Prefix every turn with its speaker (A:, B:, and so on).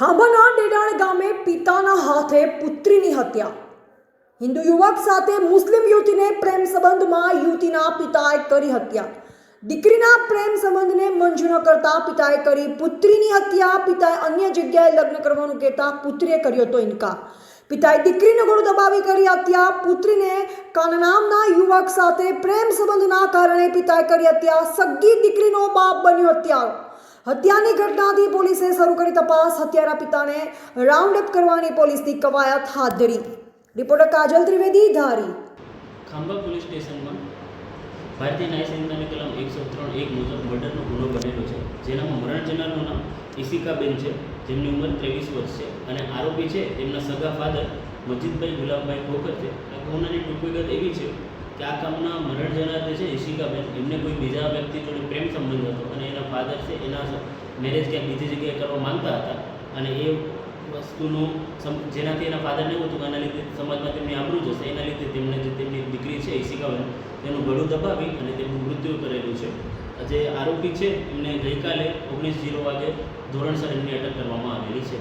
A: ખાંભાના ડેડાણ ગામે પિતાના હાથે પુત્રીની હત્યા. હિન્દુ યુવક સાથે મુસ્લિમ યુવતીને પ્રેમ સંબંધમાં યુવતીના પિતાએ કરી હત્યા. દીકરીના પ્રેમ સંબંધને મંજૂર કરતા પિતાએ કરી પુત્રીની હત્યા. પિતાએ અન્ય જગ્યાએ લગ્ન કરવાનું કહેતા પુત્રીએ કર્યો હતો ઇનકાર. પિતાએ દીકરીને ગળું દબાવી કરી હત્યા. પુત્રીને કાનનામના યુવક સાથે પ્રેમ સંબંધના કારણે પિતાએ કરી હત્યા. સગી દીકરીનો બાપ બન્યો હત્યારો. હત્યાની ઘટનાથી પોલીસે શરૂ કરી તપાસ. હત્યારા પિતાને રાઉન્ડ અપ કરવાની પોલીસની કવાયત હાથ ધરી. રિપોર્ટર કાજલ ત્રિવેદી, ધારી.
B: ખાંભા પોલીસ સ્ટેશનમાં ભારતીય ન્યાય સંહિતાની કલમ એકસો ત્રણ એક મુજબ મર્ડરનો ગુનો બનેલો છે, જેનામાં મરણ જનારનું નામ ઈશિકાબેન છે, જેમની ઉંમર ત્રેવીસ વર્ષ છે અને આરોપી છે, તેમના સગા ફાધર મજીદભાઈ ગુલાબભાઈ ખોખર છે. આ ગુનાની ટૂંક વિગત એવી છે કે આ કામના મરણ જનાર જે છે ઈશિકાબેન એમને કોઈ બીજા વ્યક્તિ જોડે પ્રેમ સંબંધ હતો અને એના ફાધર છે, એના મેરેજ ક્યાંક બીજી જગ્યાએ કરવા માંગતા હતા અને એ વસ્તુનું જેનાથી એના ફાધરને એવું હતું આના લીધે સમાજમાં તેમની આબરૂ જશે એના લીધે તેમણે જે તેમની દીકરી છે ઈશિકાબેન તેનું ગળું દબાવી અને તેમનું મૃત્યુ કરેલું છે. જે આરોપી છે, એમને ગઈકાલે ઓગણીસ જીરો વાગે ધોરણસર એમની અટક કરવામાં આવેલી છે.